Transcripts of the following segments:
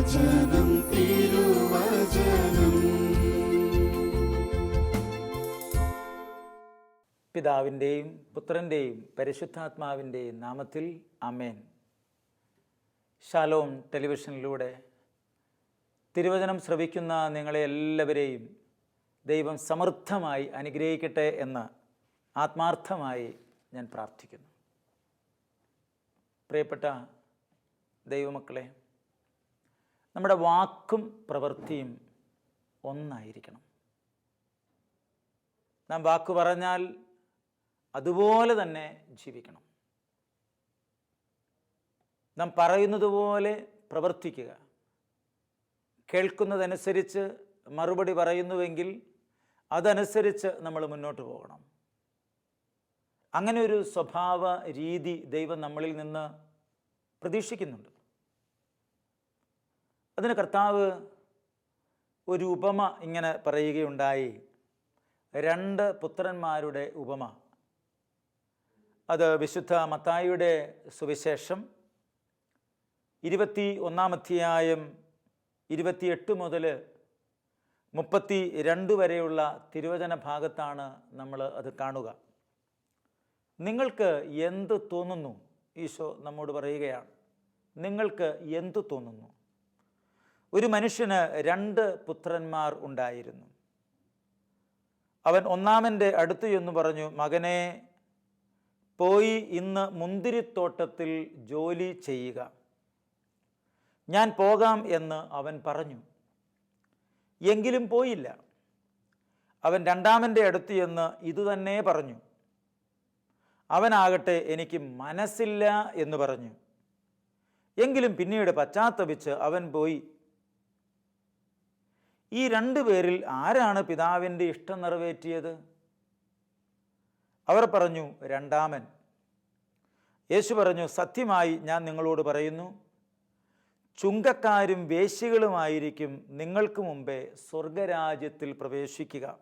തിരുവചനം. പിതാവിന്റെയും പുത്രന്റെയും പരിശുദ്ധാത്മാവിന്റെയും നാമത്തിൽ അമേൻ ഷാലോം ടെലിവിഷനിലൂടെ തിരുവചനം ശ്രവിക്കുന്ന നിങ്ങളെ എല്ലാവരെയും ദൈവം സമൃദ്ധമായി അനുഗ്രഹിക്കട്ടെ എന്ന് ആത്മാർത്ഥമായി ഞാൻ പ്രാർത്ഥിക്കുന്നു. പ്രിയപ്പെട്ട ദൈവമക്കളെ നമ്മുടെ വാക്കും പ്രവൃത്തിയും ഒന്നായിരിക്കണം. നാം വാക്ക് പറഞ്ഞാൽ അതുപോലെ തന്നെ ജീവിക്കണം. നാം പറയുന്നത് പോലെ പ്രവർത്തിക്കുക. കേൾക്കുന്നതനുസരിച്ച് മറുപടി പറയുന്നുവെങ്കിൽ അതനുസരിച്ച് നമ്മൾ മുന്നോട്ട് പോകണം. അങ്ങനെ ഒരു സ്വഭാവ രീതി ദൈവം നമ്മളിൽ നിന്ന് പ്രതീക്ഷിക്കുന്നുണ്ട്. അതിന് കർത്താവ് ഒരു ഉപമ ഇങ്ങനെ പറയുകയുണ്ടായി. രണ്ട് പുത്രന്മാരുടെ ഉപമ. അത് വിശുദ്ധ മത്തായിയുടെ സുവിശേഷം ഇരുപത്തി ഒന്നാം അധ്യായം ഇരുപത്തിയെട്ട് മുതൽ മുപ്പത്തി രണ്ട് വരെയുള്ള തിരുവചന ഭാഗത്താണ് നമ്മൾ അത് കാണുക. നിങ്ങൾക്ക് എന്ത് തോന്നുന്നു? ഈശോ നമ്മോട് പറയുകയാണ്. നിങ്ങൾക്ക് എന്തു തോന്നുന്നു? ഒരു മനുഷ്യന് രണ്ട് പുത്രന്മാർ ഉണ്ടായിരുന്നു. അവൻ ഒന്നാമന്റെ അടുത്ത് എന്ന് പറഞ്ഞു മകനെ പോയി ഇന്ന് മുന്തിരിത്തോട്ടത്തിൽ ജോലി ചെയ്യുക. ഞാൻ പോകാം എന്ന് അവൻ പറഞ്ഞു. എങ്കിലും പോയില്ല. അവൻ രണ്ടാമന്റെ അടുത്ത് എന്ന് ഇതുതന്നെ പറഞ്ഞു. അവനാകട്ടെ എനിക്ക് മനസ്സില്ല എന്ന് പറഞ്ഞു. എങ്കിലും പിന്നീട് പശ്ചാത്തപിച്ച് അവൻ പോയി ഈ രണ്ടു പേരിൽ ആരാണ് പിതാവിന്റെ ഇഷ്ടം നിറവേറ്റിയത്? അവർ പറഞ്ഞു രണ്ടാമൻ. യേശു പറഞ്ഞു സത്യമായി ഞാൻ നിങ്ങളോട് പറയുന്നു ചുങ്കക്കാരും വേശികളുമായിരിക്കും നിങ്ങൾക്ക് മുമ്പേ സ്വർഗരാജ്യത്തിൽ പ്രവേശിക്കുക.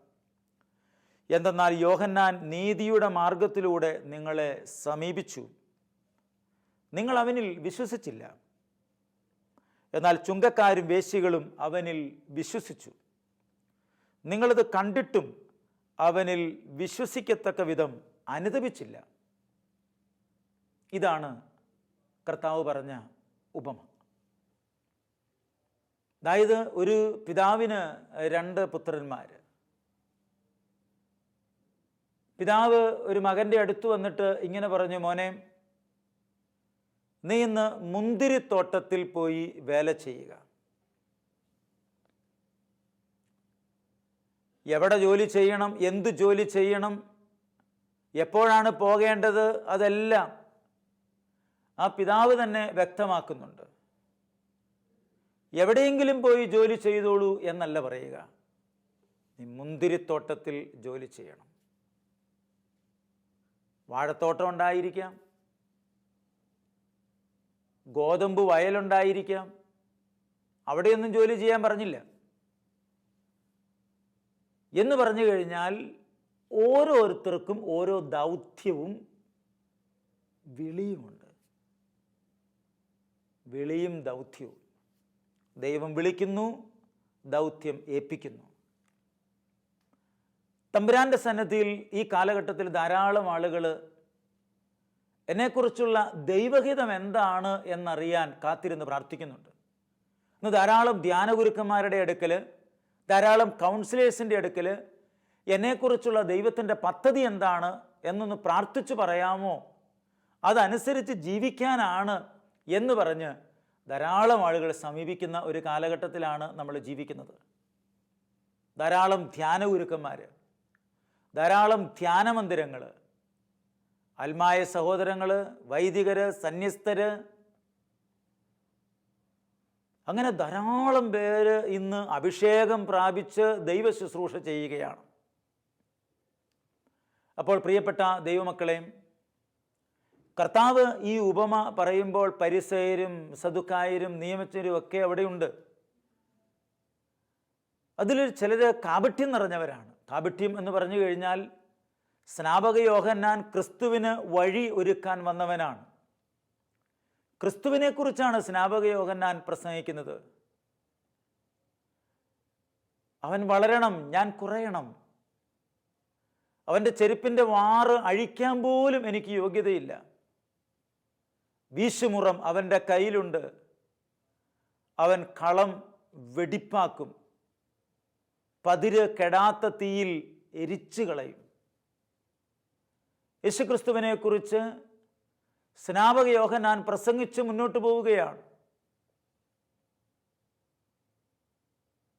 എന്തെന്നാൽ യോഹന്നാൻ നീതിയുടെ മാർഗത്തിലൂടെ നിങ്ങളെ സമീപിച്ചു. നിങ്ങൾ അവനിൽ വിശ്വസിച്ചില്ല. എന്നാൽ ചുങ്കക്കാരും വേശികളും അവനിൽ വിശ്വസിച്ചു. നിങ്ങളിത് കണ്ടിട്ടും അവനിൽ വിശ്വസിക്കത്തക്ക വിധം അനുദപിച്ചില്ല. ഇതാണ് കർത്താവ് പറഞ്ഞ ഉപമ. അതായത് ഒരു പിതാവിന് രണ്ട് പുത്രന്മാർ പിതാവ് ഒരു മകന്റെ അടുത്ത് വന്നിട്ട് ഇങ്ങനെ പറഞ്ഞു മോനെ നീ ഇന്ന് മുന്തിരിത്തോട്ടത്തിൽ പോയി വേല ചെയ്യുക. എവിടെ ജോലി ചെയ്യണം എന്ത് ജോലി ചെയ്യണം എപ്പോഴാണ് പോകേണ്ടത് അതെല്ലാം ആ പിതാവ് തന്നെ വ്യക്തമാക്കുന്നുണ്ട്. എവിടെയെങ്കിലും പോയി ജോലി ചെയ്തോളൂ എന്നല്ല പറയുക. നീ മുന്തിരിത്തോട്ടത്തിൽ ജോലി ചെയ്യണം. വാഴത്തോട്ടം ഉണ്ടായിരിക്കാം. ഗോതമ്പ് വയലുണ്ടായിരിക്കാം അവിടെയൊന്നും ജോലി ചെയ്യാൻ പറഞ്ഞില്ല. എന്ന് പറഞ്ഞു കഴിഞ്ഞാൽ ഓരോരുത്തർക്കും ഓരോ ദൗത്യവും വിളിയുമുണ്ട്. വിളിയും ദൗത്യവും. ദൈവം വിളിക്കുന്നു ദൗത്യം ഏൽപ്പിക്കുന്നു. തമ്പുരാന്റെ സന്നദ്ധിയിൽ ഈ കാലഘട്ടത്തിൽ ധാരാളം ആളുകൾ എന്നെക്കുറിച്ചുള്ള ദൈവഹിതം എന്താണ് എന്നറിയാൻ കാത്തിരുന്ന് പ്രാർത്ഥിക്കുന്നുണ്ട്. ഇന്ന് ധാരാളം ധ്യാനഗുരുക്കന്മാരുടെ അടുക്കൽ ധാരാളം കൗൺസിലേഴ്സിന്റെ അടുക്കൽ എന്നെക്കുറിച്ചുള്ള ദൈവത്തിന്റെ പദ്ധതി എന്താണ് എന്നൊന്ന് പ്രാർത്ഥിച്ചു പറയാമോ? അതനുസരിച്ച് ജീവിക്കാനാണ് എന്ന് പറഞ്ഞ് ധാരാളം ആളുകൾ സമീപിക്കുന്ന ഒരു കാലഘട്ടത്തിലാണ് നമ്മൾ ജീവിക്കുന്നത്. ധാരാളം ധ്യാന ഗുരുക്കന്മാർ ധാരാളം ധ്യാനമന്ദിരങ്ങൾ അൽമായ സഹോദരങ്ങൾ വൈദികർ സന്യസ്തര്. അങ്ങനെ ധാരാളം പേര് ഇന്ന് അഭിഷേകം പ്രാപിച്ച് ദൈവ ശുശ്രൂഷ ചെയ്യുകയാണ്. അപ്പോൾ പ്രിയപ്പെട്ട ദൈവമക്കളെ കർത്താവ് ഈ ഉപമ പറയുമ്പോൾ പരിസയരും സതുക്കായരും നിയമിച്ചരും ഒക്കെ അവിടെയുണ്ട്. അതിൽ ചിലർ കാപിഠ്യം നിറഞ്ഞവരാണ്. കാപിഠ്യം എന്ന് പറഞ്ഞു കഴിഞ്ഞാൽ സ്നാപക യോഹന്നാൻ ക്രിസ്തുവിന് വഴി ഒരുക്കാൻ വന്നവനാണ്. ക്രിസ്തുവിനെക്കുറിച്ചാണ് സ്നാപക യോഹന്നാൻ പ്രസംഗിക്കുന്നത്. അവൻ വളരണം ഞാൻ കുറയണം. അവന്റെ ചെരുപ്പിന്റെ വാറ് അഴിക്കാൻ പോലും എനിക്ക് യോഗ്യതയില്ല. വീശുമുറം അവന്റെ കയ്യിലുണ്ട്. അവൻ കളം വെടിപ്പാക്കും. പതിര് കെടാത്ത തീയിൽ എരിച്ചു കളയും യേശുക്രിസ്തുവിനെക്കുറിച്ച് സ്നാപക യോഹന്നാൻ പ്രസംഗിച്ച് മുന്നോട്ട് പോവുകയാണ്.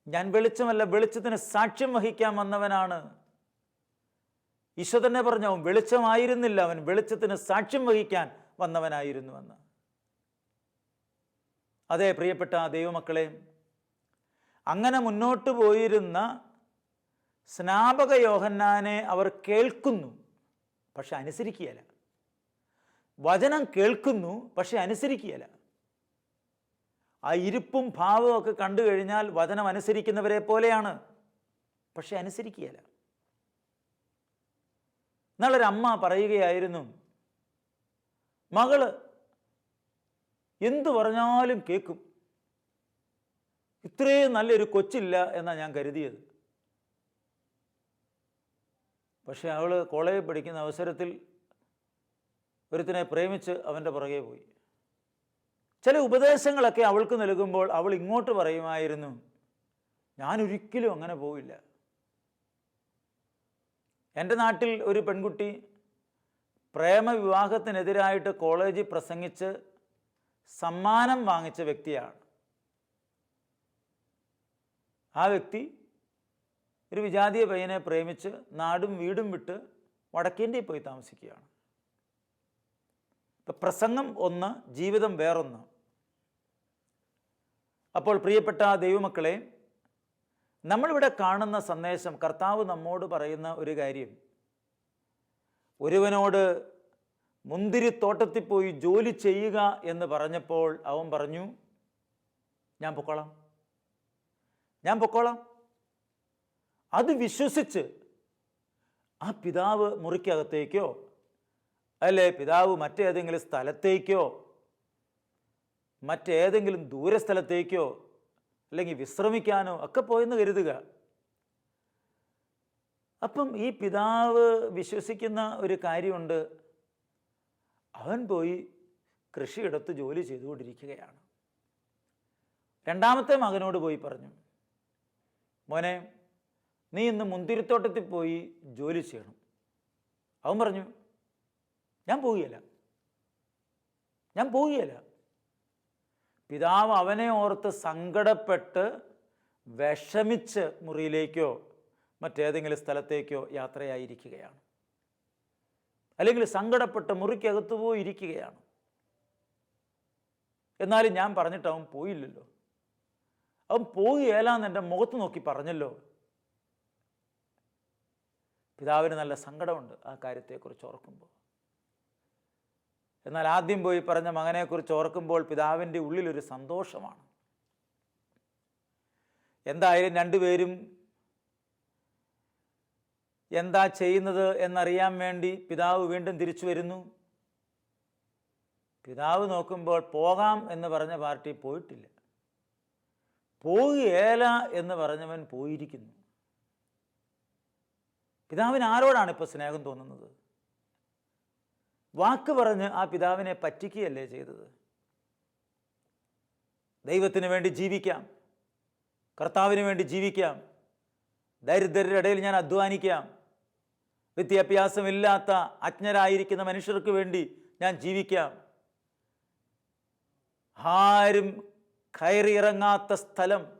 ഞാൻ വെളിച്ചമല്ല വെളിച്ചത്തിന് സാക്ഷ്യം വഹിക്കാൻ വന്നവനാണ്. ഈശോ തന്നെ പറഞ്ഞു അവൻ വെളിച്ചമായിരുന്നില്ല അവൻ വെളിച്ചത്തിന് സാക്ഷ്യം വഹിക്കാൻ വന്നവനായിരുന്നു എന്ന് അതെ പ്രിയപ്പെട്ട ദൈവമക്കളെ അങ്ങനെ മുന്നോട്ട് പോയിരുന്ന സ്നാപക യോഹന്നാനെ അവർ കേൾക്കുന്നു. പക്ഷെ അനുസരിക്കുകയല്ല. വചനം കേൾക്കുന്നു പക്ഷെ അനുസരിക്കുകയല്ല. ആ ഇരിപ്പും ഭാവവും ഒക്കെ കണ്ടു കഴിഞ്ഞാൽ വചനം അനുസരിക്കുന്നവരെ പോലെയാണ് പക്ഷെ അനുസരിക്കുകയല്ല. എന്നാളൊരമ്മ പറയുകയായിരുന്നു മകൾ എന്തു പറഞ്ഞാലും കേൾക്കും. ഇത്രയും നല്ലൊരു കൊച്ചില്ല എന്നാണ് ഞാൻ കരുതിയത്. പക്ഷെ അവൾ കോളേജിൽ പഠിക്കുന്ന അവസരത്തിൽ ഒരുത്തിനെ പ്രേമിച്ച് അവന്റെ പുറകെ പോയി. ചില ഉപദേശങ്ങളൊക്കെ അവൾക്ക് നൽകുമ്പോൾ അവൾ ഇങ്ങോട്ട് പറയുമായിരുന്നു ഞാൻ ഒരിക്കലും അങ്ങനെ പോവില്ല. എന്റെ നാട്ടിൽ ഒരു പെൺകുട്ടി പ്രേമവിവാഹത്തിനെതിരായിട്ട് കോളേജിൽ പ്രസംഗിച്ച് സമ്മാനം വാങ്ങിച്ച വ്യക്തിയാണ്. ആ വ്യക്തി ഒരു വിജാതീയ പയ്യനെ പ്രേമിച്ച് നാടും വീടും വിട്ട് വടക്കേന്ത്യയിൽ പോയി താമസിക്കുകയാണ്. ഇപ്പം പ്രസംഗം ഒന്ന് ജീവിതം വേറൊന്ന്. അപ്പോൾ പ്രിയപ്പെട്ട ദൈവമക്കളെ നമ്മളിവിടെ കാണുന്ന സന്ദേശം കർത്താവ് നമ്മോട് പറയുന്ന ഒരു കാര്യം. ഒരുവനോട് മുന്തിരിത്തോട്ടത്തിൽ പോയി ജോലി ചെയ്യുക എന്ന് പറഞ്ഞപ്പോൾ അവൻ പറഞ്ഞു ഞാൻ പൊക്കോളാം. ഞാൻ പൊക്കോളാം. അത് വിശ്വസിച്ച് ആ പിതാവ് മുറിക്കകത്തേക്കോ അല്ലെ പിതാവ് മറ്റേതെങ്കിലും സ്ഥലത്തേക്കോ മറ്റേതെങ്കിലും ദൂരസ്ഥലത്തേക്കോ അല്ലെങ്കിൽ വിശ്രമിക്കാനോ ഒക്കെ പോയെന്ന് കരുതുക. അപ്പം ഈ പിതാവ് വിശ്വസിക്കുന്ന ഒരു കാര്യമുണ്ട്. അവൻ പോയി കൃഷിയിടത്ത് ജോലി ചെയ്തുകൊണ്ടിരിക്കുകയാണ്. രണ്ടാമത്തെ മകനോട് പോയി പറഞ്ഞു മോനെ നീ ഇന്ന് മുന്തിരിത്തോട്ടത്തിൽ പോയി ജോലി ചെയ്യണം. അവൻ പറഞ്ഞു ഞാൻ പോവുകയില്ല. ഞാൻ പോവുകയില്ല. പിതാവ് അവനെ ഓർത്ത് സങ്കടപ്പെട്ട് വിഷമിച്ച് മുറിയിലേക്കോ മറ്റേതെങ്കിലും സ്ഥലത്തേക്കോ യാത്രയായിരിക്കുകയാണ്. അല്ലെങ്കിൽ സങ്കടപ്പെട്ട് മുറിക്കകത്ത് പോയി ഇരിക്കുകയാണ് എന്നാലും ഞാൻ പറഞ്ഞിട്ട് അവൻ പോയില്ലല്ലോ. അവൻ പോവുകയില്ലാന്ന് എന്റെ മുഖത്ത് നോക്കി പറഞ്ഞല്ലോ. പിതാവിന് നല്ല സങ്കടമുണ്ട് ആ കാര്യത്തെക്കുറിച്ച് ഓർക്കുമ്പോൾ. എന്നാൽ ആദ്യം പോയി പറഞ്ഞ മകനെക്കുറിച്ച് ഓർക്കുമ്പോൾ പിതാവിന്റെ ഉള്ളിലൊരു സന്തോഷമാണ്. എന്തായാലും രണ്ടുപേരും എന്താ ചെയ്യുന്നത് എന്നറിയാൻ വേണ്ടി പിതാവ് വീണ്ടും തിരിച്ചു വരുന്നു. പിതാവ് നോക്കുമ്പോൾ പോകാം എന്ന് പറഞ്ഞ പാർട്ടി പോയിട്ടില്ല. പോവുകയേല എന്ന് പറഞ്ഞവൻ പോയിരിക്കുന്നു. പിതാവിന് ആരോടാണ് ഇപ്പോൾ സ്നേഹം തോന്നുന്നത്? വാക്ക് പറഞ്ഞ് ആ പിതാവിനെ പറ്റിക്കുകയല്ലേ ചെയ്തത്? ദൈവത്തിന് വേണ്ടി ജീവിക്കാം. കർത്താവിന് വേണ്ടി ജീവിക്കാം. ദരിദ്രരുടെ ഇടയിൽ ഞാൻ അധ്വാനിക്കാം. വിദ്യാഭ്യാസമില്ലാത്ത അജ്ഞരായിരിക്കുന്ന മനുഷ്യർക്ക് വേണ്ടി ഞാൻ ജീവിക്കാം. ആരും കയറിയിറങ്ങാത്ത സ്ഥലം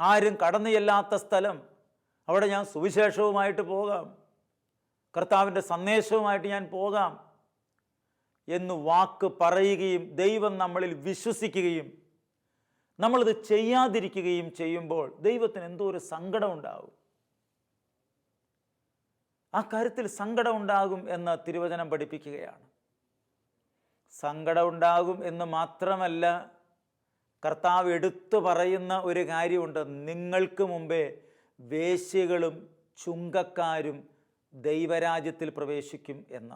ആരും കടന്നു ചെല്ലാത്ത സ്ഥലം അവിടെ ഞാൻ സുവിശേഷവുമായിട്ട് പോകാം. കർത്താവിന്റെ സന്ദേശവുമായിട്ട് ഞാൻ പോകാം എന്ന് വാക്ക് പറയുകയും ദൈവം നമ്മളിൽ വിശ്വസിക്കുകയും നമ്മളിത് ചെയ്യാതിരിക്കുകയും ചെയ്യുമ്പോൾ ദൈവത്തിന് എന്തോ ഒരു സങ്കടം ഉണ്ടാവും. ആ കാര്യത്തിൽ സങ്കടം ഉണ്ടാകും എന്ന് തിരുവചനം പഠിപ്പിക്കുകയാണ്. സങ്കടം ഉണ്ടാകും എന്ന് മാത്രമല്ല കർത്താവ് എടുത്തു പറയുന്ന ഒരു കാര്യമുണ്ട്. നിങ്ങൾക്ക് മുമ്പേ വേശ്യകളും ചുങ്കക്കാരും ദൈവരാജ്യത്തിൽ പ്രവേശിക്കും എന്ന്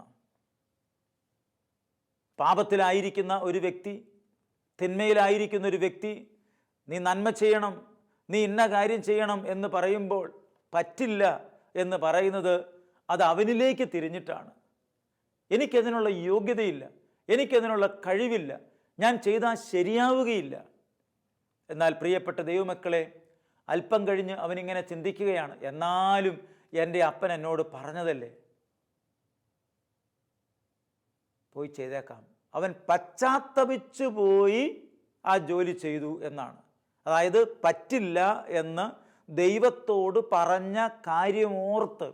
പാപത്തിലായിരിക്കുന്ന ഒരു വ്യക്തി തിന്മയിലായിരിക്കുന്ന ഒരു വ്യക്തി നീ നന്മ ചെയ്യണം നീ ഇന്ന കാര്യം ചെയ്യണം എന്ന് പറയുമ്പോൾ പറ്റില്ല എന്ന് പറയുന്നത് അത് അവനിലേക്ക് തിരിഞ്ഞിട്ടാണ്. എനിക്കതിനുള്ള യോഗ്യതയില്ല എനിക്കതിനുള്ള കഴിവില്ല ഞാൻ ചെയ്താൽ ശരിയാവുകയില്ല. എന്നാൽ പ്രിയപ്പെട്ട ദൈവമക്കളെ അല്പം കഴിഞ്ഞ് അവനിങ്ങനെ ചിന്തിക്കുകയാണ്. എന്നാലും എന്റെ അപ്പൻ എന്നോട് പറഞ്ഞതല്ലേ? പോയി ചെയ്തേക്കാം. അവൻ പശ്ചാത്തപിച്ചു പോയി ആ ജോലി ചെയ്തു എന്നാണ്. അതായത് പറ്റില്ല എന്ന് ദൈവത്തോട് പറഞ്ഞ കാര്യമോർത്ത്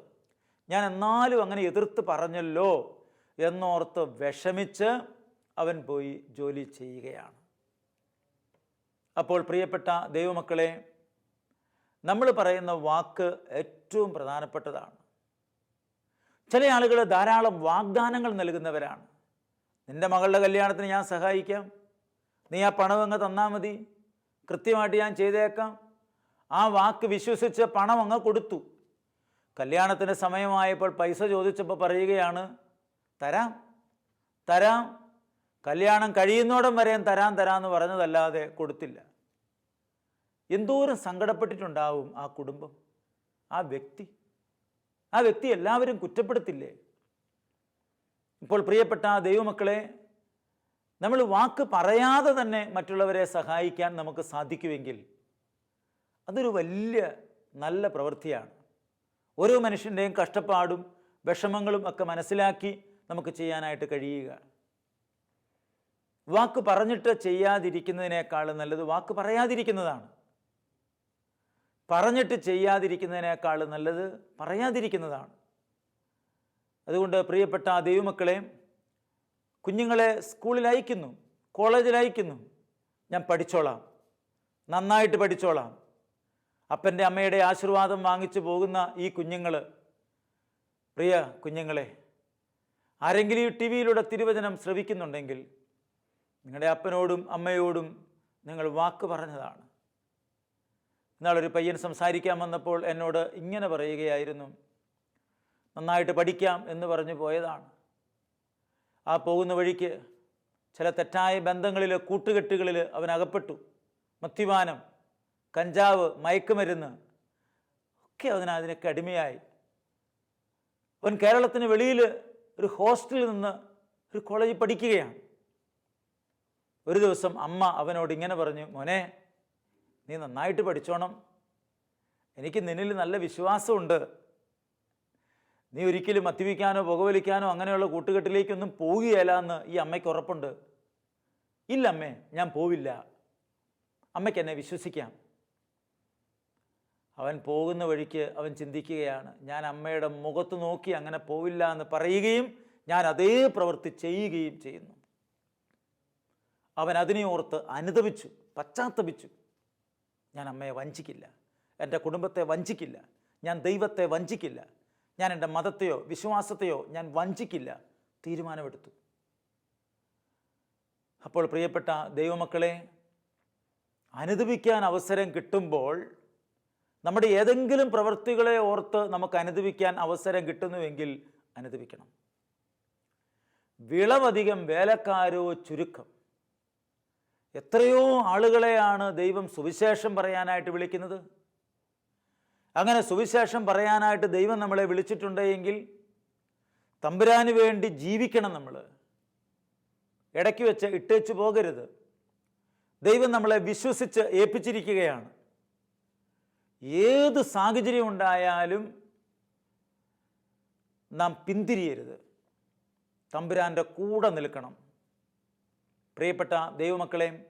ഞാൻ എന്നാലും അങ്ങനെ എതിർത്ത് പറഞ്ഞല്ലോ എന്നോർത്ത് വിഷമിച്ച് അവൻ പോയി ജോലി ചെയ്യുകയാണ്. അപ്പോൾ പ്രിയപ്പെട്ട ദൈവമക്കളെ നമ്മൾ പറയുന്ന വാക്ക് ഏറ്റവും പ്രധാനപ്പെട്ടതാണ്. ചില ആളുകൾ ധാരാളം വാഗ്ദാനങ്ങൾ നൽകുന്നവരാണ്. നിന്റെ മകളുടെ കല്യാണത്തിന് ഞാൻ സഹായിക്കാം. നീ ആ പണം അങ്ങ് തന്നാൽ മതി. കൃത്യമായിട്ട് ഞാൻ ചെയ്തേക്കാം. ആ വാക്ക് വിശ്വസിച്ച് പണം അങ്ങ് കൊടുത്തു. കല്യാണത്തിന് സമയമായപ്പോൾ പൈസ ചോദിച്ചപ്പോൾ പറയുകയാണ് തരാം തരാം. കല്യാണം കഴിയുന്നോടം വരെയും തരാം തരാമെന്ന് പറഞ്ഞതല്ലാതെ കൊടുത്തില്ല. എന്തോരം സങ്കടപ്പെട്ടിട്ടുണ്ടാവും ആ കുടുംബം? ആ വ്യക്തി? ആ വ്യക്തി എല്ലാവരും കുറ്റപ്പെടുത്തില്ലേ? ഇപ്പോൾ പ്രിയപ്പെട്ട ദൈവമക്കളെ നമ്മൾ വാക്ക് പറയാതെ തന്നെ മറ്റുള്ളവരെ സഹായിക്കാൻ നമുക്ക് സാധിക്കുമെങ്കിൽ അതൊരു വലിയ നല്ല പ്രവൃത്തിയാണ്. ഓരോ മനുഷ്യന്റെയും കഷ്ടപ്പാടും വിഷമങ്ങളും ഒക്കെ മനസ്സിലാക്കി നമുക്ക് ചെയ്യാനായിട്ട് കഴിയുക. വാക്ക് പറഞ്ഞിട്ട് ചെയ്യാതിരിക്കുന്നതിനേക്കാൾ നല്ലത് വാക്ക് പറയാതിരിക്കുന്നതാണ്. പറഞ്ഞിട്ട് ചെയ്യാതിരിക്കുന്നതിനേക്കാൾ നല്ലത് പറയാതിരിക്കുന്നതാണ്. അതുകൊണ്ട് പ്രിയപ്പെട്ട ആ ദൈവമക്കളെ കുഞ്ഞുങ്ങളെ സ്കൂളിൽ അയക്കുന്നു കോളേജിൽ അയക്കുന്നു. ഞാൻ പഠിച്ചോളാം. നന്നായിട്ട് പഠിച്ചോളാം. അപ്പന്റെ അമ്മയുടെ ആശീർവാദം വാങ്ങിച്ചു പോകുന്ന ഈ കുഞ്ഞുങ്ങൾ പ്രിയ കുഞ്ഞുങ്ങളെ ആരെങ്കിലും ഈ ടി വിയിലൂടെ തിരുവചനം ശ്രവിക്കുന്നുണ്ടെങ്കിൽ നിങ്ങളുടെ അപ്പനോടും അമ്മയോടും നിങ്ങൾ വാക്ക് പറഞ്ഞതാണ്. ഇന്നാളൊരു പയ്യൻ സംസാരിക്കാൻ വന്നപ്പോൾ എന്നോട് ഇങ്ങനെ പറയുകയായിരുന്നു നന്നായിട്ട് പഠിക്കാം എന്ന് പറഞ്ഞു പോയതാണ്. ആ പോകുന്ന വഴിക്ക് ചില തെറ്റായ ബന്ധങ്ങളിൽ കൂട്ടുകെട്ടുകളിൽ അവൻ അകപ്പെട്ടു. മദ്യപാനം കഞ്ചാവ് മയക്കുമരുന്ന് ഒക്കെ അവൻ അതിനൊക്കെ അടിമയായി. അവൻ കേരളത്തിന് വെളിയിൽ ഒരു ഹോസ്റ്റലിൽ നിന്ന് ഒരു കോളേജിൽ പഠിക്കുകയാണ്. ഒരു ദിവസം അമ്മ അവനോട് ഇങ്ങനെ പറഞ്ഞു മോനെ നീ നന്നായിട്ട് പഠിച്ചോണം. എനിക്ക് നിന്നിൽ നല്ല വിശ്വാസമുണ്ട്. നീ ഒരിക്കലും മദ്യപിക്കാനോ പുകവലിക്കാനോ അങ്ങനെയുള്ള കൂട്ടുകെട്ടിലേക്കൊന്നും പോവുകയല്ല എന്ന് ഈ അമ്മയ്ക്ക് ഉറപ്പുണ്ട്. ഇല്ല അമ്മേ ഞാൻ പോവില്ല. അമ്മയ്ക്ക് എന്നെ വിശ്വസിക്കാം. അവൻ പോകുന്ന വഴിക്ക് അവൻ ചിന്തിക്കുകയാണ്. ഞാൻ അമ്മയുടെ മുഖത്ത് നോക്കി അങ്ങനെ പോവില്ല എന്ന് പറയുകയും ഞാൻ അതേ പ്രവൃത്തി ചെയ്യുകയും ചെയ്യുന്നു. അവൻ അതിനെ ഓർത്ത് അനുതപിച്ചു പശ്ചാത്തപിച്ചു. ഞാൻ അമ്മയെ വഞ്ചിക്കില്ല. എന്റെ കുടുംബത്തെ വഞ്ചിക്കില്ല. ഞാൻ ദൈവത്തെ വഞ്ചിക്കില്ല. ഞാൻ എന്റെ മതത്തെയോ വിശ്വാസത്തെയോ ഞാൻ വഞ്ചിക്കില്ല. തീരുമാനമെടുത്തു. അപ്പോൾ പ്രിയപ്പെട്ട ദൈവമക്കളെ അനുദപിക്കാൻ അവസരം കിട്ടുമ്പോൾ നമ്മുടെ ഏതെങ്കിലും പ്രവൃത്തികളെ ഓർത്ത് നമുക്ക് അനുദപിക്കാൻ അവസരം കിട്ടുന്നുവെങ്കിൽ അനുദപിക്കണം. വിളവധികം വേലക്കാരോ ചുരുക്കം. എത്രയോ ആളുകളെയാണ് ദൈവം സുവിശേഷം പറയാനായിട്ട് വിളിക്കുന്നത്. അങ്ങനെ സുവിശേഷം പറയാനായിട്ട് ദൈവം നമ്മളെ വിളിച്ചിട്ടുണ്ടെങ്കിൽ തമ്പുരാന് വേണ്ടി ജീവിക്കണം നമ്മൾ ഇടയ്ക്ക് വെച്ച് ഇട്ടേച്ചു പോകരുത്. ദൈവം നമ്മളെ വിശ്വസിച്ച് ഏൽപ്പിച്ചിരിക്കുകയാണ്. ഏത് സാഹചര്യം ഉണ്ടായാലും നാം പിന്തിരിയരുത്. തമ്പുരാന്റെ കൂടെ നിൽക്കണം. പ്രിയപ്പെട്ട ദൈവമക്കളെ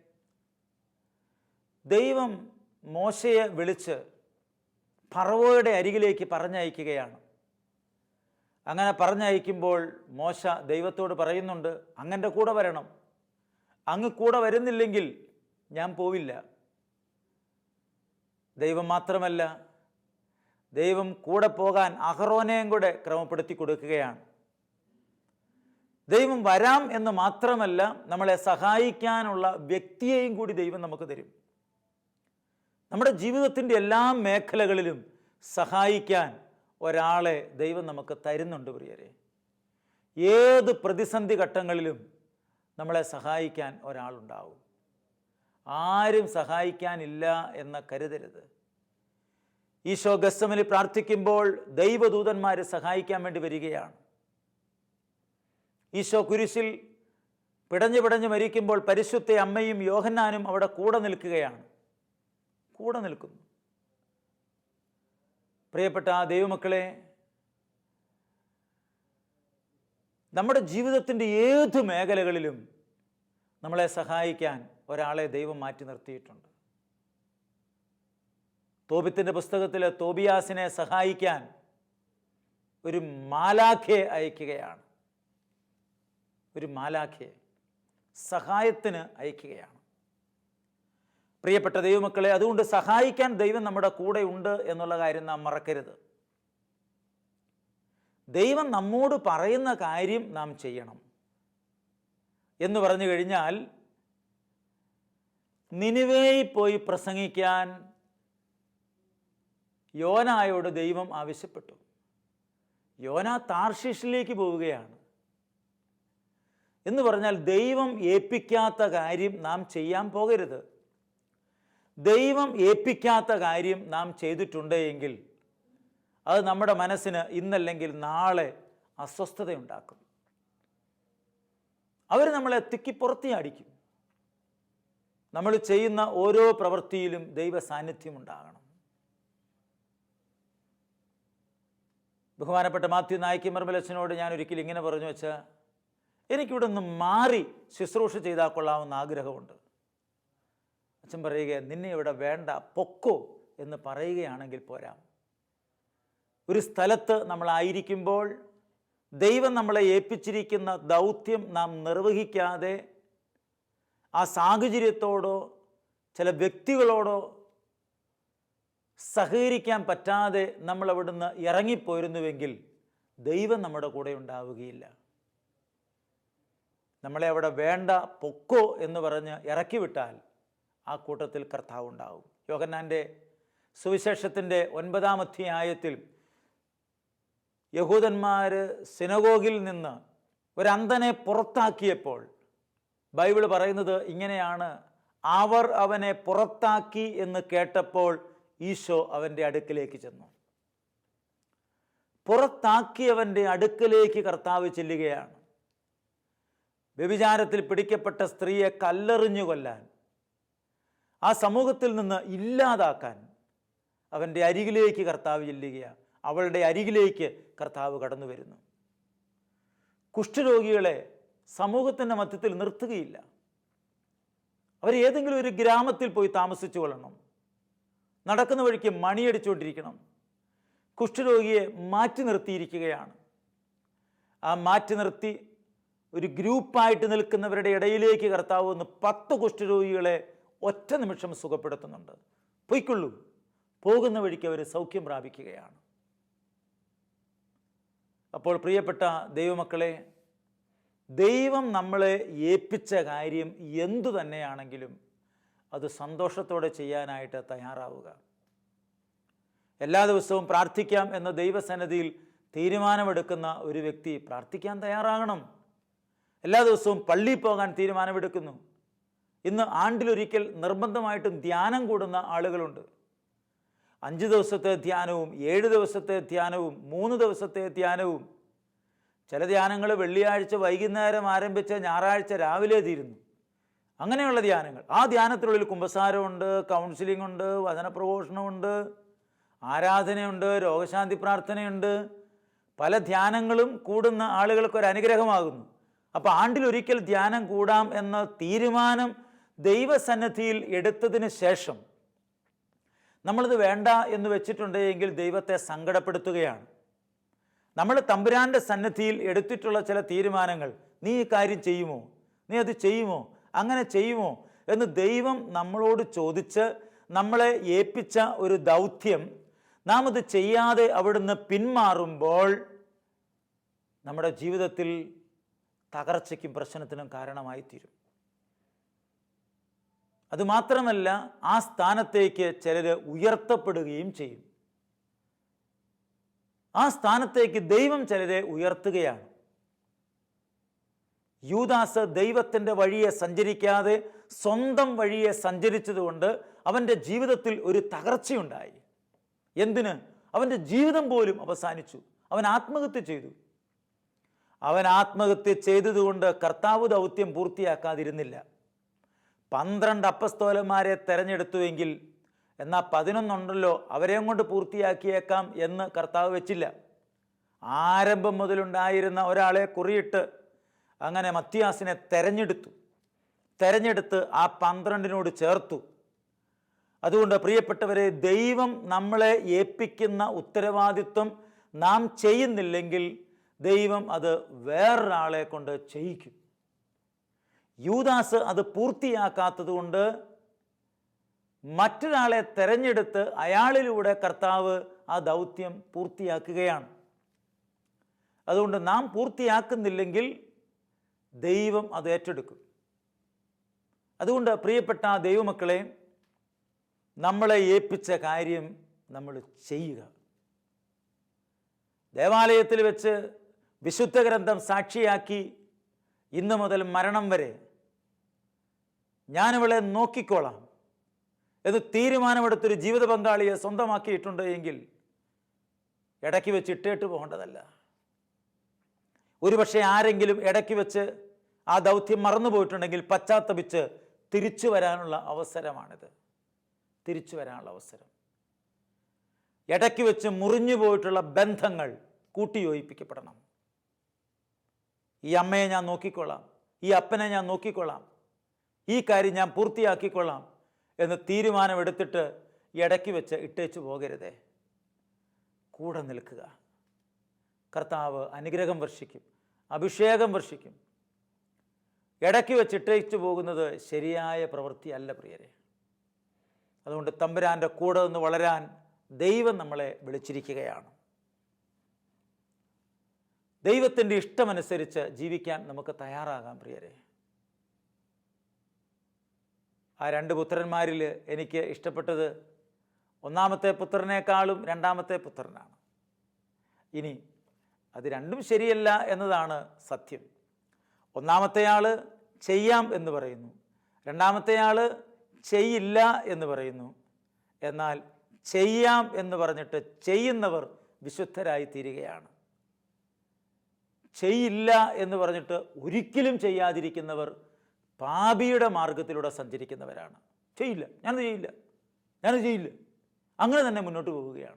ദൈവം മോശയെ വിളിച്ച് ഫറവോയുടെ അരികിലേക്ക് പറഞ്ഞയക്കുകയാണ്. അങ്ങനെ പറഞ്ഞയക്കുമ്പോൾ മോശ ദൈവത്തോട് പറയുന്നുണ്ട് അങ്ങന്റെ കൂടെ വരണം. അങ്ങ് കൂടെ വരുന്നില്ലെങ്കിൽ ഞാൻ പോവില്ല. ദൈവം മാത്രമല്ല ദൈവം കൂടെ പോകാൻ അഹറോനെയും കൂടെ ക്രമപ്പെടുത്തി കൊടുക്കുകയാണ്. ദൈവം വരാം എന്ന് മാത്രമല്ല നമ്മളെ സഹായിക്കാനുള്ള വ്യക്തിയെയും കൂടി ദൈവം നമുക്ക് തരും. നമ്മുടെ ജീവിതത്തിന്റെ എല്ലാ മേഖലകളിലും സഹായിക്കാൻ ഒരാളെ ദൈവം നമുക്ക് തരുന്നുണ്ട് പ്രിയരെ. ഏത് പ്രതിസന്ധി ഘട്ടങ്ങളിലും നമ്മളെ സഹായിക്കാൻ ഒരാളുണ്ടാവും. ആരും സഹായിക്കാനില്ല എന്ന് കരുതരുത്. ഈശോ ഗസ്സമിൽ പ്രാർത്ഥിക്കുമ്പോൾ ദൈവദൂതന്മാരെ സഹായിക്കാൻ വേണ്ടി വരികയാണ്. ഈശോ കുരിശിൽ പിടഞ്ഞു പിടഞ്ഞു മരിക്കുമ്പോൾ പരിശുദ്ധ അമ്മയും യോഹന്നാനും അവിടെ കൂടെ നിൽക്കുകയാണ്. കൂടെ നിൽക്കുന്നു. പ്രിയപ്പെട്ട ആ ദൈവമക്കളെ നമ്മുടെ ജീവിതത്തിന്റെ ഏത് മേഖലകളിലും നമ്മളെ സഹായിക്കാൻ ഒരാളെ ദൈവം മാറ്റി നിർത്തിയിട്ടുണ്ട്. തോബിത്തിന്റെ പുസ്തകത്തിലെ തോബിയാസിനെ സഹായിക്കാൻ ഒരു മാലാഖയെ അയക്കുകയാണ്. ഒരു മാലാഖയെ സഹായത്തിന് അയക്കുകയാണ്. പ്രിയപ്പെട്ട ദൈവമക്കളെ അതുകൊണ്ട് സഹായിക്കാൻ ദൈവം നമ്മുടെ കൂടെ ഉണ്ട് എന്നുള്ള കാര്യം നാം മറക്കരുത്. ദൈവം നമ്മോട് പറയുന്ന കാര്യം നാം ചെയ്യണം. എന്ന് പറഞ്ഞു കഴിഞ്ഞാൽ നിനിവേയിൽ പോയി പ്രസംഗിക്കാൻ യോനായോട് ദൈവം ആവശ്യപ്പെട്ടു. യോന താർഷിഷിലേക്ക് പോവുകയാണ്. എന്ന് പറഞ്ഞാൽ ദൈവം ഏൽപ്പിക്കാത്ത കാര്യം നാം ചെയ്യാൻ പോകരുത്. ദൈവം ഏൽപ്പിക്കാത്ത കാര്യം നാം ചെയ്തിട്ടുണ്ടെങ്കിൽ അത് നമ്മുടെ മനസ്സിന് ഇന്നല്ലെങ്കിൽ നാളെ അസ്വസ്ഥതയുണ്ടാക്കും. അവർ നമ്മളെ തിക്കിപ്പുറത്തിയടിക്കും നമ്മൾ ചെയ്യുന്ന ഓരോ പ്രവൃത്തിയിലും ദൈവ സാന്നിധ്യം ഉണ്ടാകണം. ബഹുമാനപ്പെട്ട മാത്യു നായിക്കി മർമലച്ചനോട് ഞാൻ ഒരിക്കലും ഇങ്ങനെ പറഞ്ഞു വെച്ചാൽ എനിക്കിവിടെ നിന്ന് മാറി ശുശ്രൂഷ ചെയ്താൽ കൊള്ളാമെന്ന് ആഗ്രഹമുണ്ട്. അച്ഛൻ പറയുക നിന്നെ ഇവിടെ വേണ്ട പൊക്കോ എന്ന് പറയുകയാണെങ്കിൽ പോരാ. ഒരു സ്ഥലത്ത് നമ്മളായിരിക്കുമ്പോൾ ദൈവം നമ്മളെ ഏൽപ്പിച്ചിരിക്കുന്ന ദൗത്യം നാം നിർവഹിക്കാതെ ആ സാഹചര്യത്തോടോ ചില വ്യക്തികളോടോ സഹകരിക്കാൻ പറ്റാതെ നമ്മൾ അവിടുന്ന് ഇറങ്ങിപ്പോയിരുന്നുവെങ്കിൽ ദൈവം നമ്മുടെ കൂടെ ഉണ്ടാവുകയില്ല. നമ്മളെ അവിടെ വേണ്ട പൊക്കോ എന്ന് പറഞ്ഞ് ഇറക്കി വിട്ടാൽ ആ കൂട്ടത്തിൽ കർത്താവ് ഉണ്ടാവും. യോഹന്നാന്റെ സുവിശേഷത്തിന്റെ ഒൻപതാം അധ്യായത്തിൽ യഹൂദന്മാർ സിനഗോഗിൽ നിന്ന് ഒരന്തനെ പുറത്താക്കിയപ്പോൾ ബൈബിൾ പറയുന്നത് ഇങ്ങനെയാണ്. അവർ അവനെ പുറത്താക്കി എന്ന് കേട്ടപ്പോൾ ഈശോ അവന്റെ അടുക്കിലേക്ക് ചെന്നു. പുറത്താക്കിയവന്റെ അടുക്കിലേക്ക് കർത്താവ് ചെല്ലുകയാണ്. വ്യഭിചാരത്തിൽ പിടിക്കപ്പെട്ട സ്ത്രീയെ കല്ലെറിഞ്ഞു കൊല്ലാൻ ആ സമൂഹത്തിൽ നിന്ന് ഇല്ലാതാക്കാൻ അവന്റെ അരികിലേക്ക് കർത്താവ് ചെല്ലുകയാണ്. അവളുടെ അരികിലേക്ക് കർത്താവ് കടന്നു വരുന്നു. കുഷ്ഠരോഗികളെ സമൂഹത്തിന്റെ മധ്യത്തിൽ നിർത്തുകയില്ല. അവർ ഏതെങ്കിലും ഒരു ഗ്രാമത്തിൽ പോയി താമസിച്ചു കൊള്ളണം. നടക്കുന്ന വഴിക്ക് മണിയടിച്ചുകൊണ്ടിരിക്കണം. കുഷ്ഠരോഗിയെ മാറ്റി നിർത്തിയിരിക്കുകയാണ്. ആ മാറ്റി നിർത്തി ഒരു ഗ്രൂപ്പായിട്ട് നിൽക്കുന്നവരുടെ ഇടയിലേക്ക് കർത്താവ് ഒന്ന് പത്ത് കുഷ്ഠരോഗികളെ ഒറ്റ നിമിഷം സുഖപ്പെടുത്തുന്നുണ്ട്. പൊയ്ക്കൊള്ളൂ. പോകുന്ന വഴിക്ക് അവർ സൗഖ്യം പ്രാപിക്കുകയാണ്. അപ്പോൾ പ്രിയപ്പെട്ട ദൈവമക്കളെ ദൈവം നമ്മളെ ഏൽപ്പിച്ച കാര്യം എന്തു തന്നെയാണെങ്കിലും അത് സന്തോഷത്തോടെ ചെയ്യാനായിട്ട് തയ്യാറാവുക. എല്ലാ ദിവസവും പ്രാർത്ഥിക്കാം എന്ന ദൈവസന്നിധിയിൽ തീരുമാനമെടുക്കുന്ന ഒരു വ്യക്തി പ്രാർത്ഥിക്കാൻ തയ്യാറാകണം. എല്ലാ ദിവസവും പള്ളിയിൽ പോകാൻ തീരുമാനമെടുക്കുന്നു. ഇന്ന് ആണ്ടിലൊരിക്കൽ നിർബന്ധമായിട്ടും ധ്യാനം കൂടുന്ന ആളുകളുണ്ട്. അഞ്ച് ദിവസത്തെ ധ്യാനവും ഏഴ് ദിവസത്തെ ധ്യാനവും മൂന്ന് ദിവസത്തെ ധ്യാനവും ചില ധ്യാനങ്ങൾ വെള്ളിയാഴ്ച വൈകുന്നേരം ആരംഭിച്ച ഞായറാഴ്ച രാവിലെ തീരുന്നു. അങ്ങനെയുള്ള ധ്യാനങ്ങൾ. ആ ധ്യാനത്തിനുള്ളിൽ കുമ്പസാരമുണ്ട് കൗൺസിലിംഗ് ഉണ്ട് വചനപ്രഘോഷണമുണ്ട് ആരാധനയുണ്ട് രോഗശാന്തി പ്രാർത്ഥനയുണ്ട്. പല ധ്യാനങ്ങളും കൂടുന്ന ആളുകൾക്ക് ഒരു അനുഗ്രഹമാകുന്നു. അപ്പോൾ ആണ്ടിലൊരിക്കൽ ധ്യാനം കൂടാം എന്ന തീരുമാനം ദൈവസന്നദ്ധിയിൽ എടുത്തതിന് ശേഷം നമ്മളിത് വേണ്ട എന്ന് വെച്ചിട്ടുണ്ടെങ്കിൽ ദൈവത്തെ സങ്കടപ്പെടുത്തുകയാണ്. നമ്മൾ തമ്പുരാന്റെ സന്നദ്ധിയിൽ എടുത്തിട്ടുള്ള ചില തീരുമാനങ്ങൾ നീ ഈ കാര്യം ചെയ്യുമോ? നീ അത് ചെയ്യുമോ? അങ്ങനെ ചെയ്യുമോ? എന്ന് ദൈവം നമ്മളോട് ചോദിച്ച് നമ്മളെ ഏൽപ്പിച്ച ഒരു ദൗത്യം നാം അത് ചെയ്യാതെ അവിടുന്ന് പിന്മാറുമ്പോൾ നമ്മുടെ ജീവിതത്തിൽ തകർച്ചയ്ക്കും പ്രശ്നത്തിനും കാരണമായി തീരും അതുമാത്രമല്ല ആ സ്ഥാനത്തേക്ക് ചിലർ ഉയർത്തപ്പെടുകയും ചെയ്യും. ആ സ്ഥാനത്തേക്ക് ദൈവം ചിലരെ ഉയർത്തുകയാണ്. യൂദാസ് ദൈവത്തിന്റെ വഴിയെ സഞ്ചരിക്കാതെ സ്വന്തം വഴിയെ സഞ്ചരിച്ചതുകൊണ്ട് അവന്റെ ജീവിതത്തിൽ ഒരു തകർച്ചയുണ്ടായി. എന്തിന്? അവന്റെ ജീവിതം പോലും അവസാനിച്ചു. അവൻ ആത്മഹത്യ ചെയ്തു. അവൻ ആത്മഹത്യ ചെയ്തതുകൊണ്ട് കർത്താവ് ദൗത്യം പൂർത്തിയാക്കാതിരുന്നില്ല. പന്ത്രണ്ട് അപ്പസ്തോലന്മാരെ തെരഞ്ഞെടുത്തുവെങ്കിൽ എന്നാൽ പതിനൊന്നുണ്ടല്ലോ അവരെയും കൊണ്ട് പൂർത്തിയാക്കിയേക്കാം എന്ന് കർത്താവ് വെച്ചില്ല. ആരംഭം മുതലുണ്ടായിരുന്ന ഒരാളെ കുറിയിട്ട് അങ്ങനെ മത്തിയാസിനെ തെരഞ്ഞെടുത്തു. തെരഞ്ഞെടുത്ത് ആ പന്ത്രണ്ടിനോട് ചേർത്തു. അതുകൊണ്ട് പ്രിയപ്പെട്ടവരെ ദൈവം നമ്മളെ ഏൽപ്പിക്കുന്ന ഉത്തരവാദിത്വം നാം ചെയ്യുന്നില്ലെങ്കിൽ ദൈവം അത് വേറൊരാളെ കൊണ്ട് ചെയ്യിക്കും. യൂദാസ് അത് പൂർത്തിയാക്കാത്തത് കൊണ്ട് മറ്റൊരാളെ തെരഞ്ഞെടുത്ത് അയാളിലൂടെ കർത്താവ് ആ ദൗത്യം പൂർത്തിയാക്കുകയാണ്. അതുകൊണ്ട് നാം പൂർത്തിയാക്കുന്നില്ലെങ്കിൽ ദൈവം അത് ഏറ്റെടുക്കും. അതുകൊണ്ട് പ്രിയപ്പെട്ട ദൈവമക്കളെ നമ്മളെ ഏൽപ്പിച്ച കാര്യം നമ്മൾ ചെയ്യുക. ദേവാലയത്തിൽ വെച്ച് വിശുദ്ധ ഗ്രന്ഥം സാക്ഷിയാക്കി ഇന്ന് മുതൽ മരണം വരെ ഞാനിവളെ നോക്കിക്കോളാം. എന്ന് തീരുമാനമെടുത്തൊരു ജീവിത പങ്കാളിയെ സ്വന്തമാക്കിയിട്ടുണ്ട് എങ്കിൽ ഇടയ്ക്ക് വെച്ച് ഇട്ടേട്ട് പോകേണ്ടതല്ല. ഒരുപക്ഷെ ആരെങ്കിലും ഇടയ്ക്ക് വെച്ച് ആ ദൗത്യം മറന്നു പോയിട്ടുണ്ടെങ്കിൽ പശ്ചാത്തപിച്ച് തിരിച്ചു വരാനുള്ള അവസരമാണിത്. തിരിച്ചു വരാനുള്ള അവസരം. ഇടയ്ക്ക് വെച്ച് മുറിഞ്ഞു പോയിട്ടുള്ള ബന്ധങ്ങൾ കൂട്ടിയോജിപ്പിക്കപ്പെടണം. ഈ അമ്മയെ ഞാൻ നോക്കിക്കൊള്ളാം. ഈ അപ്പനെ ഞാൻ നോക്കിക്കൊള്ളാം. ഈ കാര്യം ഞാൻ പൂർത്തിയാക്കിക്കൊള്ളാം എന്ന് തീരുമാനമെടുത്തിട്ട് ഇടയ്ക്ക് വെച്ച് ഇട്ടേച്ചു പോകരുതേ. കൂടെ നിൽക്കുക. കർത്താവ് അനുഗ്രഹം വർഷിക്കും. അഭിഷേകം വർഷിക്കും. ഇടയ്ക്ക് വെച്ച് ഇട്ടേച്ചു പോകുന്നത് ശരിയായ പ്രവൃത്തിയല്ല പ്രിയരെ. അതുകൊണ്ട് തമ്പുരാന്റെ കൂടെ നിന്ന് വളരാൻ ദൈവം നമ്മളെ വിളിച്ചിരിക്കുകയാണ്. ദൈവത്തിന്റെ ഇഷ്ടമനുസരിച്ച് ജീവിക്കാൻ നമുക്ക് തയ്യാറാകാം പ്രിയരെ. ആ രണ്ട് പുത്രന്മാരിൽ എനിക്ക് ഇഷ്ടപ്പെട്ടത് ഒന്നാമത്തെ പുത്രനേക്കാളും രണ്ടാമത്തെ പുത്രനാണ്. ഇനി അത് രണ്ടും ശരിയല്ല എന്നതാണ് സത്യം. ഒന്നാമത്തെ ഒന്നാമത്തെയാൾ ചെയ്യാം എന്ന് പറയുന്നു. രണ്ടാമത്തെ രണ്ടാമത്തെയാൾ ചെയ്യില്ല എന്ന് പറയുന്നു. എന്നാൽ ചെയ്യാം എന്ന് പറഞ്ഞിട്ട് ചെയ്യുന്നവർ വിശുദ്ധരായി തീരുകയാണ് ചെയ്യില്ല എന്ന് പറഞ്ഞിട്ട് ഒരിക്കലും ചെയ്യാതിരിക്കുന്നവർ പാപിയുടെ മാർഗത്തിലൂടെ സഞ്ചരിക്കുന്നവരാണ്. ചെയ്യില്ല. ഞാനത് ചെയ്യില്ല. ഞാനത് ചെയ്യില്ല. അങ്ങനെ തന്നെ മുന്നോട്ട് പോവുകയാണ്.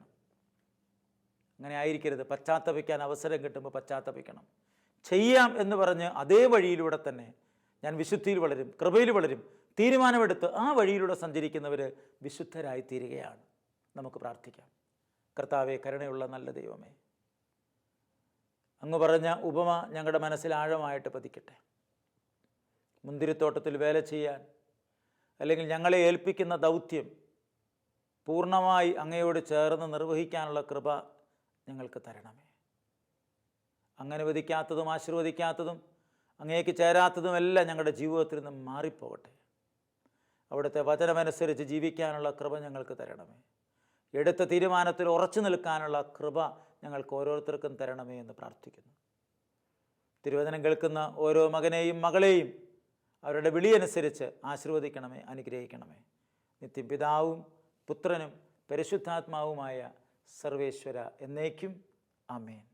അങ്ങനെ ആയിരിക്കരുത്. പശ്ചാത്തപിക്കാൻ അവസരം കിട്ടുമ്പോൾ പശ്ചാത്തപിക്കണം. ചെയ്യാം എന്ന് പറഞ്ഞ് അതേ വഴിയിലൂടെ തന്നെ ഞാൻ വിശുദ്ധിയിൽ വളരും കൃപയിൽ വളരും തീരുമാനമെടുത്ത് ആ വഴിയിലൂടെ സഞ്ചരിക്കുന്നവർ വിശുദ്ധരായി തീരുകയാണ് നമുക്ക് പ്രാർത്ഥിക്കാം. കർത്താവെ കരുണയുള്ള നല്ല ദൈവമേ അങ്ങ് പറഞ്ഞ ഉപമ ഞങ്ങളുടെ മനസ്സിൽ ആഴമായിട്ട് പതിക്കട്ടെ. മുന്തിരിത്തോട്ടത്തിൽ വേല ചെയ്യാൻ അല്ലെങ്കിൽ ഞങ്ങളെ ഏൽപ്പിക്കുന്ന ദൗത്യം പൂർണമായി അങ്ങയോട് ചേർന്ന് നിർവഹിക്കാനുള്ള കൃപ ഞങ്ങൾക്ക് തരണമേ. അങ്ങനെ വധിക്കാത്തതും ആശീർവദിക്കാത്തതും അങ്ങേക്ക് ചേരാത്തതുമെല്ലാം ഞങ്ങളുടെ ജീവിതത്തിൽ നിന്ന് മാറിപ്പോകട്ടെ. അവിടുത്തെ വചനമനുസരിച്ച് ജീവിക്കാനുള്ള കൃപ ഞങ്ങൾക്ക് തരണമേ. എടുത്ത തീരുമാനത്തിൽ ഉറച്ചു നിൽക്കാനുള്ള കൃപ ഞങ്ങൾക്ക് ഓരോരുത്തർക്കും തരണമേ എന്ന് പ്രാർത്ഥിക്കുന്നു. തിരുവചനം കേൾക്കുന്ന ഓരോ മകനെയും മകളെയും അവരുടെ വിളിയനുസരിച്ച് ആശീർവദിക്കണമേ അനുഗ്രഹിക്കണമേ. നിത്യം പിതാവും പുത്രനും പരിശുദ്ധാത്മാവുമായ സർവേശ്വര എന്നേക്കും. ആമേൻ.